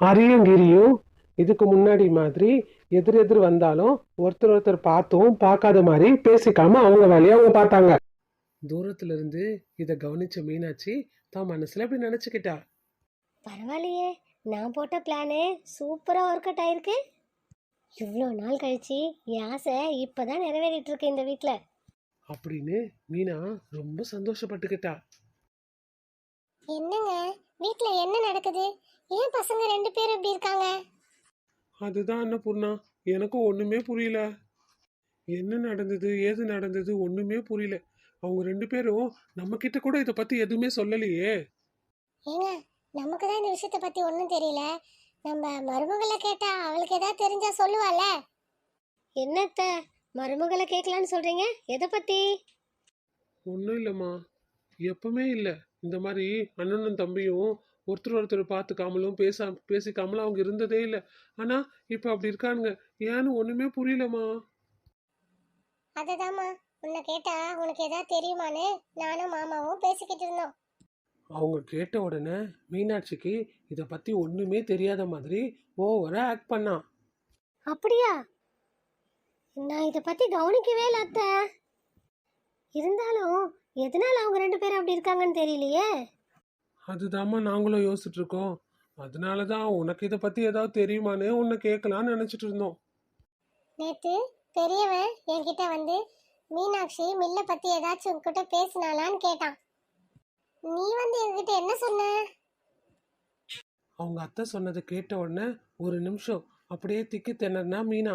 அரியும் கிரியும் இதுக்கு முன்னாடி மாதிரி எதிர் எதிர் வந்தாலும் ஒருத்தர் ஒருத்தர் பார்த்தும் பார்க்காத மாதிரி பேசிக்காம அவங்க வேலையை அவங்க பார்த்தாங்க. தூரத்துல இருந்து இதை கவனிச்ச மீனாட்சி தான் மனசுல அப்படி நினைச்சுக்கிட்டா. பரவாயில்லையே நான் போட்ட பிளானு சூப்பராக ஒர்க் அவுட் ஆயிருக்கு. இவ்வளோ நாள் கழிச்சு என் ஆசை இப்போ தான் நிறைவேறிட்டு இருக்கு இந்த வீட்டில் அப்படின்னு மீனா ரொம்ப சந்தோஷப்பட்டுக்கிட்டா. என்னங்க வீட்டில் என்ன நடக்குது? ஏன் பசங்க ரெண்டு பேரும் இப்படி இருக்காங்க? அதுதான் அன்னபூர்ணா எனக்கும் ஒண்ணுமே புரியல. என்ன நடந்தது? ஏது நடந்தது? ஒண்ணுமே புரியல. அவங்க ரெண்டு பேரும் நம்ம கிட்ட கூட இதை பத்தி எதுவுமே சொல்லலையே. ஏங்க நமக்கு தான் இந்த விஷயத்தை பற்றி ஒன்றும் தெரியல. நம்ம மருமகளை கேட்டா அவளுக்கு ஏதாவது தெரிஞ்சா சொல்லுவாள்ல. என்னத்த மருமகளை கேட்கலான்னு சொல்றீங்க? எதை பற்றி ஒன்றும் இல்லைம்மா. எப்பவுமே இல்லை. இந்த மாதிரி அண்ணனும் தம்பியும் ஒருத்தர் ஒருத்தர் பார்த்துக்காமலும் பேசா பேசிக்காமலும் அவங்க இருந்ததே இல்லை. ஆனால் இப்போ அப்படி இருக்கானுங்க. ஏன்னு ஒன்றுமே புரியலம்மா. அதுதாம்மா. உன்னை கேட்டா உனக்கு ஏதாவது தெரியுமான்னு நானும் மாமாவும் பேசிக்கிட்டு இருந்தோம். அவங்க கேட்ட உடனே மீனாட்சிக்கு இதை பற்றி ஒன்றுமே தெரியாத மாதிரி ஓவராக ஆக்ட் பண்ணான் அப்படியா? நான் இதை பற்றி கவனிக்கவே இல்லை அத்தை. இருந்தாலும் எதனால அவங்க ரெண்டு பேரும் அப்படி இருக்காங்கன்னு தெரியலையே? அதுதாம்மா நாங்களும் யோசிச்சுட்டு இருக்கோம் அதனால தான் உனக்கு இதை பற்றி ஏதாவது தெரியுமான்னு உன்னை கேட்கலான்னு நினச்சிட்டு இருந்தோம். நேத்து பெரியவன் என்கிட்ட வந்து மீனாட்சி மில்லை பத்தி ஏதாச்சும் உங்ககிட்ட பேசினாலான்னு கேட்டான். நீ வந்து என்கிட்ட என்ன சொன்ன? அவங்க அத்தை சொன்னதை கேட்ட உடனே ஒரு நிமிஷம் அப்படியே திக்கி திணறனா மீனா.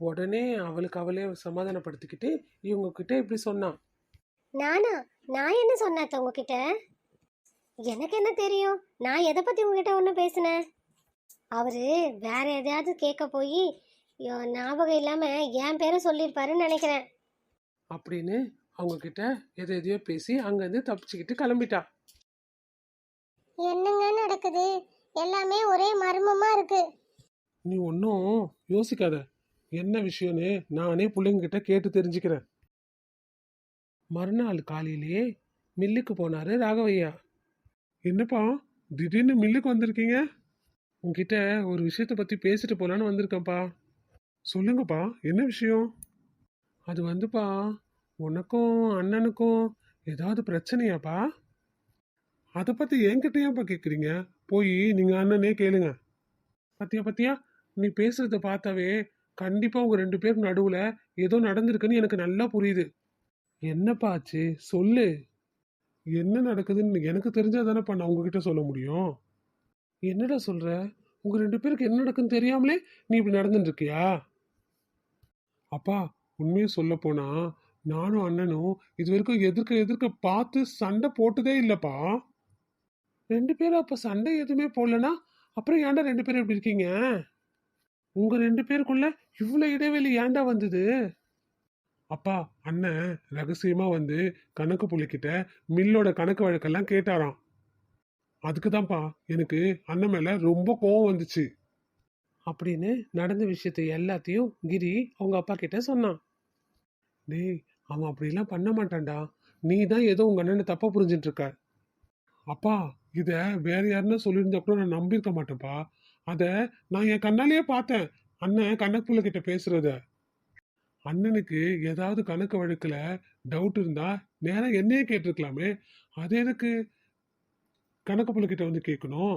உடனே அவளுக்கு அவளே சமாதானப்படுத்திக்கிட்டு இவங்க கிட்ட இப்படி சொன்னான். நானா? நான் என்ன சொன்னேன் உங்ககிட்ட? எனக்கு என்ன தெரியும்? நான் எதை பத்தி உங்ககிட்ட ஒன்று பேசினேன்? அவரு வேற எதையாவது கேட்க போய் ஞாபகம் இல்லாம என் பேரை சொல்லியிருப்பாருன்னு நினைக்கிறேன். அப்படின்னு அவங்க கிட்ட எதை எதையோ பேசி அங்கேருந்து தப்பிச்சுக்கிட்டு கிளம்பிட்டா. என்னங்க நடக்குது? எல்லாமே ஒரே மர்மமா இருக்கு. நீ ஒன்றும் யோசிக்காத. என்ன விஷயம்னு நானே பிள்ளைங்கிட்ட கேட்டு தெரிஞ்சுக்கிறேன். மறுநாள் காலையிலேயே மில்லுக்கு போனாரு ராகவையா. என்னப்பா திடீர்னு மில்லுக்கு வந்திருக்கீங்க? உங்ககிட்ட ஒரு விஷயத்தை பற்றி பேசிட்டு போகலான்னு வந்திருக்கேன்ப்பா. சொல்லுங்கப்பா என்ன விஷயம்? அது வந்துப்பா உனக்கும் அண்ணனுக்கும் ஏதாவது பிரச்சனையாப்பா? அதை பற்றி என்கிட்ட ஏன்ப்பா கேட்குறீங்க போய் நீங்கள் அண்ணனே கேளுங்க. பத்தியா பத்தியா நீ பேசுறத பார்த்தாவே கண்டிப்பாக உங்கள் ரெண்டு பேருக்கு நடுவில் ஏதோ நடந்திருக்குன்னு எனக்கு நல்லா புரியுது. என்னப்பா ஆச்சு சொல்லு. என்ன நடக்குதுன்னு எனக்கு தெரிஞ்சா தானேப்பா நான் உங்ககிட்ட சொல்ல முடியும். என்னடா சொல்ற? உங்க ரெண்டு பேருக்கு என்ன நடக்குன்னு தெரியாமலே நீ இப்படி நடந்துட்டு இருக்கியா? அப்பா உண்மையை சொல்ல போனா நானும் அண்ணனும் இது வரைக்கும் எதிர்க்க எதிர்க்க பார்த்து சண்டை போட்டதே இல்லப்பா. ரெண்டு பேரும் அப்ப சண்டை எதுவுமே போடலனா அப்புறம் ஏன்டா ரெண்டு பேரும் இப்படி இருக்கீங்க? உங்க ரெண்டு பேருக்குள்ள இவ்வளவு இடைவெளி ஏன்டா வந்தது? அப்பா அண்ணன் ரகசியமா வந்து கணக்கு புள்ளிக்கிட்ட மில்லோட கணக்கு வழக்கெல்லாம் கேட்டாராம். அதுக்கு தான்ப்பா எனக்கு அண்ணன் மேல ரொம்ப கோவம் வந்துச்சு. அப்படின்னு நடந்த விஷயத்தை எல்லாத்தையும் கிரி அவங்க அப்பா கிட்ட சொன்னான். டேய் அவன் அப்படிலாம் பண்ண மாட்டான்டா. நீ தான் ஏதோ உங்க அண்ணனை தப்பா புரிஞ்சுட்டு இருக்க. அப்பா இத வேற யாருன்னா சொல்லியிருந்தா கூட நான் நம்பியிருக்க மாட்டேன்ப்பா. அத நான் என் கண்ணாலேயே பார்த்தேன். அண்ணன் கணக்குள்ள கிட்ட பேசுறத. அண்ணனுக்கு ஏதாவது கணக்கு வழக்கில் டவுட் இருந்தால் நேராக என்னையே கேட்டிருக்கலாமே. அது எதுக்கு? கணக்கு பிள்ளைகிட்ட வந்து கேட்கணும்.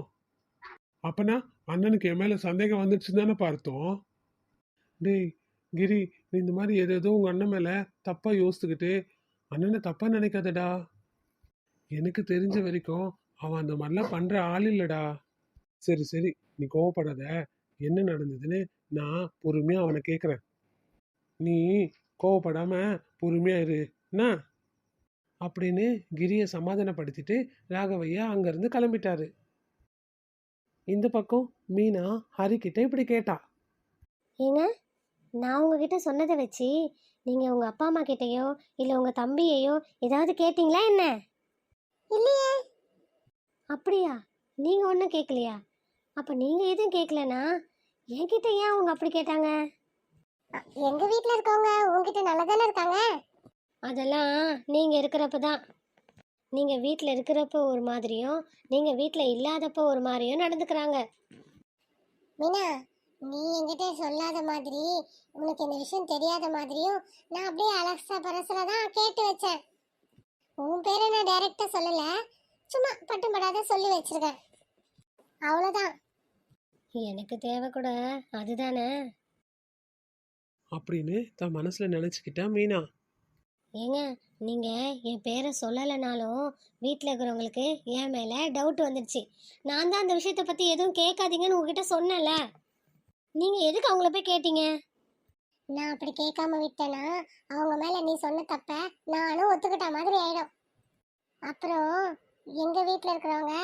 அப்பனா அண்ணனுக்கு என் மேலே சந்தேகம் வந்துடுச்சுன்னு தானே பார்த்தோம் டேய் கிரி நீ இந்த மாதிரி எதேதோ உங்கள் அண்ணன் மேலே தப்பாக யோசித்துக்கிட்டு அண்ணனை தப்பாக நினைக்காதடா. எனக்கு தெரிஞ்ச வரைக்கும் அவன் அந்த மாதிரிலாம் பண்ணுற ஆள் இல்லைடா. சரி சரி நீ கோவப்படாத. என்ன நடந்ததுன்னு நான் பொறுமையாக அவனை கேட்குறேன் நீ கோவப்படாம பொறுமையா இரு. என்ன? அப்படின்னு கிரியை சமாதானப்படுத்திட்டு ராகவையா அங்கேருந்து கிளம்பிட்டாரு. இந்த பக்கம் மீனா ஹரிக்கிட்ட இப்படி கேட்டா. ஏங்க நான் உங்ககிட்ட சொன்னதை வச்சு நீங்கள் உங்கள் அப்பா அம்மா கிட்டேயோ இல்லை உங்கள் தம்பியையோ ஏதாவது கேட்டிங்களா என்ன? இல்லையே. அப்படியா? நீங்கள் ஒன்றும் கேட்கலையா அப்போ நீங்கள் எதுவும் கேட்கலனா என்கிட்ட ஏன் அவங்க அப்படி கேட்டாங்க? எங்கள் வீட்டில் இருக்கவங்க உங்ககிட்ட நல்லா தானே இருக்காங்க? அதெல்லாம் நீங்கள் இருக்கிறப்ப தான் நீங்கள் வீட்டில் இருக்கிறப்போ ஒரு மாதிரியும் நீங்கள் வீட்டில் இல்லாதப்போ ஒரு மாதிரியும் நடந்துக்கிறாங்க. மீனா நீ என்கிட்ட சொல்லாத மாதிரி உனக்கு இந்த விஷயம் தெரியாத மாதிரியும் நான் அப்படியே அலக்ஸா பரசல தான் கேட்டு வச்சேன். உன் பேரை நான் டைரக்டா சொல்லல. சும்மா பட்டும் படாத சொல்லி வச்சிருக்கேன். அவ்வளோதான் எனக்கு தேவை கூட அதுதானே? அப்படின்னு தன் மனசில் நினச்சிக்கிட்டா மீனா. ஏங்க நீங்கள் என் பேரை சொல்லலைனாலும் வீட்டில் இருக்கிறவங்களுக்கு என் மேலே டவுட் வந்துடுச்சு நான் தான் அந்த விஷயத்தை பற்றி எதுவும் கேட்காதீங்கன்னு உங்ககிட்ட சொன்னேன்ல. நீங்கள் எதுக்கு அவங்கள போய் கேட்டீங்க? நான் அப்படி கேட்காம விட்டேன்னா அவங்க மேலே நீ சொன்ன தப்ப நானும் ஒத்துக்கிட்ட மாதிரி ஆயிடும். அப்புறம் எங்கள் வீட்டில் இருக்கிறவங்க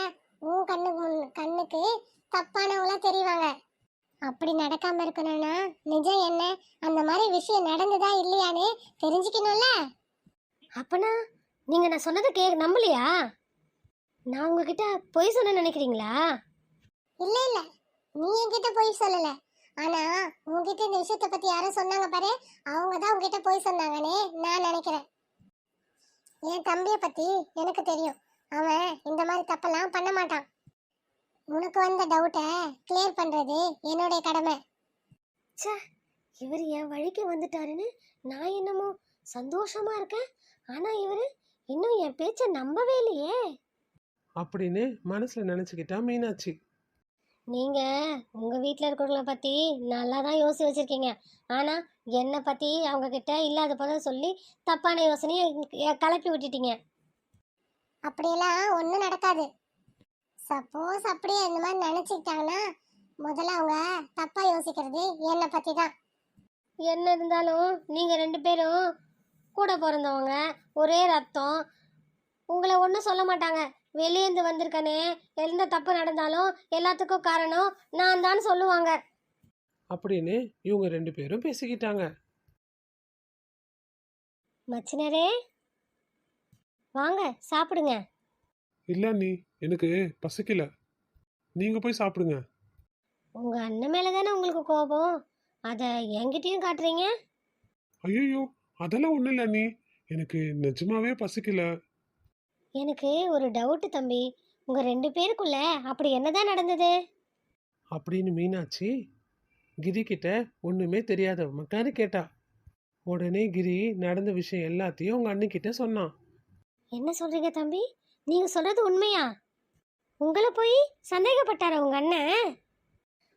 உன் கண்ணுக்கு முன் கண்ணுக்கு தப்பானவங்களாம் தெரிவாங்க. அப்படி நடக்காம இருக்கணும்னா நிஜம் என்ன? அந்த மாதிரி விஷயம் நடந்ததா இல்லையான்னு தெரிஞ்சுக்கணும்ல? அப்பனா நீங்கள் நான் சொன்னதை கே நம்பலையா? நான் உங்ககிட்ட பொய் சொன்ன நினைக்கிறீங்களா? இல்ல இல்ல. நீ என்கிட்ட போய் சொல்லல. ஆனா உன்கிட்ட இந்த விஷயத்தை பத்தி யாரும் சொன்னாங்க பாரு. அவங்க தான் உன்கிட்ட போய் சொன்னாங்கன்னு நான் நினைக்கிறேன். என் தம்பிய பத்தி எனக்கு தெரியும். அவன் இந்த மாதிரி தப்பெல்லாம் பண்ண மாட்டான். உனக்கு வந்த டவுட்டை கிளியர் பண்றது என்னுடைய கடமை. இவர் என் வழிக்கு வந்துட்டாருன்னு நான் என்னமோ சந்தோஷமா இருக்கேன். ஆனால் இவர் இன்னும் என் பேச்சை நம்பவே இல்லையே. அப்படின்னு மனசுல நினைச்சுக்கிட்டா மீனாட்சி. நீங்க உங்க வீட்டில் இருக்கிறவங்கள பத்தி நல்லா தான் யோசிச்சு வச்சிருக்கீங்க. ஆனா என்னை பத்தி அவங்க கிட்ட இல்லாத போத சொல்லி தப்பான யோசனையை எ- கிளப்பி விட்டுட்டீங்க. அப்படியெல்லாம் ஒன்றும் நடக்காது. சப்போஸ் அப்படியே இந்த மாதிரி நினைச்சுக்கிட்டாங்கன்னா முதல்ல அவங்க தப்பா யோசிக்கிறது என்னை பத்தி தான் என்ன இருந்தாலும் நீங்க ரெண்டு பேரும் கூட பிறந்தவங்க ஒரே ரத்தம். உங்களை ஒன்றும் சொல்ல மாட்டாங்க. வெளியேந்து வந்திருக்கனே எந்த தப்பு நடந்தாலும் எல்லாத்துக்கும் காரணம் நான் தான் சொல்லுவாங்க. அப்படின்னு இவங்க ரெண்டு பேரும் பேசிக்கிட்டாங்க. மச்சினரே வாங்க சாப்பிடுங்க. இல்ல நீ எனக்கு பசிக்கல. நீங்க போய் சாப்பிடுங்க. உங்க அண்ணன் மேல தானே உங்களுக்கு கோபம்? அதை என்கிட்டயும் காட்டுறீங்க? ஐயோ அதெல்லாம் ஒண்ணும் இல்ல நீ எனக்கு நிஜமாவே பசிக்கல. எனக்கு ஒரு டவுட்டு தம்பி. உங்க ரெண்டு பேருக்குள்ள அப்படி என்னதான் நடந்தது? அப்படின்னு மீனாட்சி கிரி கிட்ட ஒண்ணுமே தெரியாத மக்கான்னு கேட்டா. உடனே கிரி நடந்த விஷயம் எல்லாத்தையும் உங்க அண்ணிக்கிட்ட சொன்னான். என்ன சொல்றீங்க தம்பி? நீங்க சொல்றது உண்மையா? உங்களை போய் சந்தேகப்பட்டாரா உங்க அண்ணன்?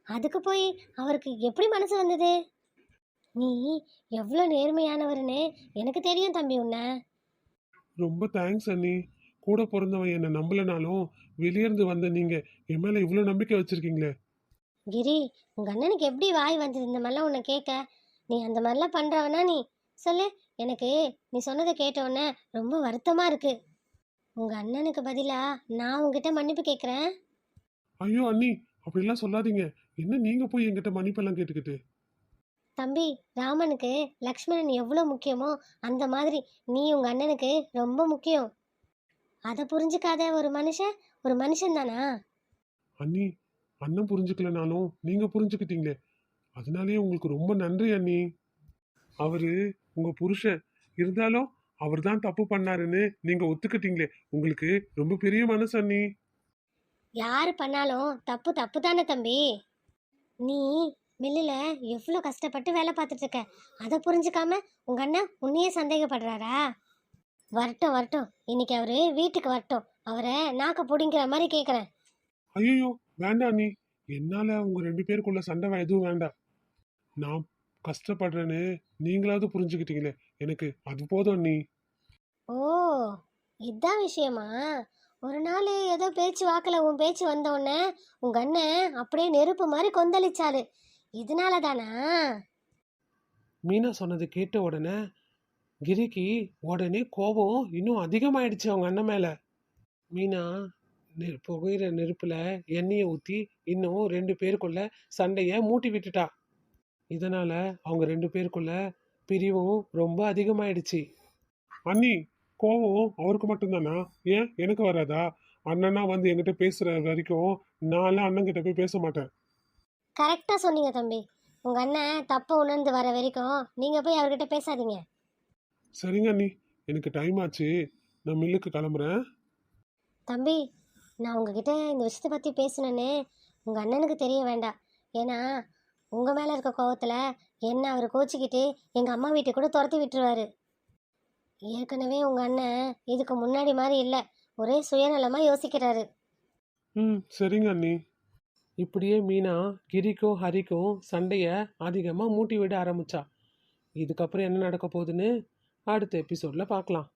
அதுக்கு போய் அவருக்கு எப்படி மனசு வந்தது? நீ எவ்வளோ நேர்மையானவர்னு எனக்கு தெரியும் தம்பி உன்னை. ரொம்ப தேங்க்ஸ் அண்ணி. கூட பிறந்தவன் என்ன நம்பலனாலும் வெளியேந்து வந்த நீங்க என் மேல இவ்வளவு நம்பிக்கை வச்சிருக்கீங்களே. கிரி உங்க அண்ணனுக்கு எப்படி வாய் வந்தது? இந்த மாதிரிலாம் உன்னை கேட்க. நீ அந்த மாதிரிலாம் பண்றவனா நீ? சொல்லு எனக்கு நீ சொன்னதை கேட்ட உடனே ரொம்ப வருத்தமா இருக்கு. உங்க அண்ணனுக்கு பதிலா நான் உங்ககிட்ட மன்னிப்பு கேட்குறேன் ஐயோ அண்ணி அப்படிலாம் சொல்லாதீங்க. என்ன நீங்க போய் என்கிட்ட மன்னிப்பெல்லாம் கேட்டுக்கிட்டு? தம்பி ராமனுக்கு லக்ஷ்மணன் எவ்வளோ முக்கியமோ அந்த மாதிரி நீ உங்க அண்ணனுக்கு ரொம்ப முக்கியம். அதை புரிஞ்சுக்காத ஒரு மனுஷன் ஒரு மனுஷன் தானா? அண்ணி அண்ணன் புரிஞ்சுக்கலனாலும் நீங்க புரிஞ்சுக்கிட்டீங்களே. அதனாலேயே உங்களுக்கு ரொம்ப நன்றி அண்ணி. அவரு உங்க புருஷன். இருந்தாலும் அவர் தான் தப்பு பண்ணாருன்னு நீங்க ஒத்துக்கிட்டீங்களே. உங்களுக்கு ரொம்ப பெரிய மனசு அண்ணி. யார் பண்ணாலும் தப்பு தப்பு தானே தம்பி. நீ மில்லில் எவ்வளோ கஷ்டப்பட்டு வேலை பார்த்துட்டு இருக்க? அதை புரிஞ்சுக்காம உங்க அண்ணன் உன்னையே சந்தேகப்படுறாரா? வரட்டும் வரட்டும். இன்னைக்கு அவரு வீட்டுக்கு வரட்டும். அவரை நாக்க பிடிங்கிற மாதிரி கேட்குறேன் ஐயோ வேண்டாம் அண்ணி. என்னால உங்க ரெண்டு பேருக்குள்ள சண்டை எதுவும் வேண்டாம். நான் கஷ்டப்படுறேன்னு நீங்களாவது புரிஞ்சுக்கிட்டீங்களே. எனக்கு அது போதும் அண்ணி. ஓ இதான் விஷயமா? ஒரு நாள் ஏதோ பேச்சு வாக்கில் உன் பேச்சு வந்த உடனே உங்க அண்ணன் அப்படியே நெருப்பு மாதிரி கொந்தளிச்சாரு. இதனால தானா? மீனா சொன்னது கேட்ட உடனே கிரிக்கு உடனே கோபம் இன்னும் அதிகமாயிடுச்சு அவங்க அண்ணன் மேல. மீனா நெ- புகையிற நெருப்புல எண்ணெயை ஊத்தி இன்னும் ரெண்டு பேருக்குள்ள சண்டைய மூட்டி விட்டுட்டா. இதனால அவங்க ரெண்டு பேருக்குள்ள பிரிவும் ரொம்ப அதிகமாயிடுச்சு. அண்ணி கோபம் அவருக்கு மட்டும்தானா? ஏன்? எனக்கு வராதா? அண்ணனா வந்து என்கிட்ட பேசுற வரைக்கும் நான் அண்ணன் கிட்ட போய் பேச மாட்டேன். கரெக்டாக சொன்னீங்க தம்பி. உங்க அண்ணன் தப்பை உணர்ந்து வர வரைக்கும் நீங்க போய் அவர்கிட்ட பேசாதீங்க. சரிங்க அண்ணி. எனக்கு டைம் ஆச்சு. நான் மில்லுக்கு கிளம்புறேன். தம்பி நான் உங்ககிட்ட இந்த விஷயத்தை பற்றி பேசணுன்னு உங்கள் அண்ணனுக்கு தெரிய வேண்டாம். ஏன்னா உங்கள் மேலே இருக்க கோவத்தில் என்ன அவர் கோச்சிக்கிட்டு எங்கள் அம்மா வீட்டுக்கு கூட துரத்தி விட்டுருவாரு. ஏற்கனவே உங்கள் அண்ணன் இதுக்கு முன்னாடி மாதிரி இல்லை ஒரே சுயநலமாக யோசிக்கிறாரு. ம் சரிங்க அண்ணி. இப்படியே மீனா கிரிக்கும் ஹரிக்கும் சண்டையை அதிகமாக மூட்டி விட ஆரம்பிச்சா. இதுக்கப்புறம் என்ன நடக்க போகுதுன்னு அடுத்த எபிசோடில் பார்க்கலாம்.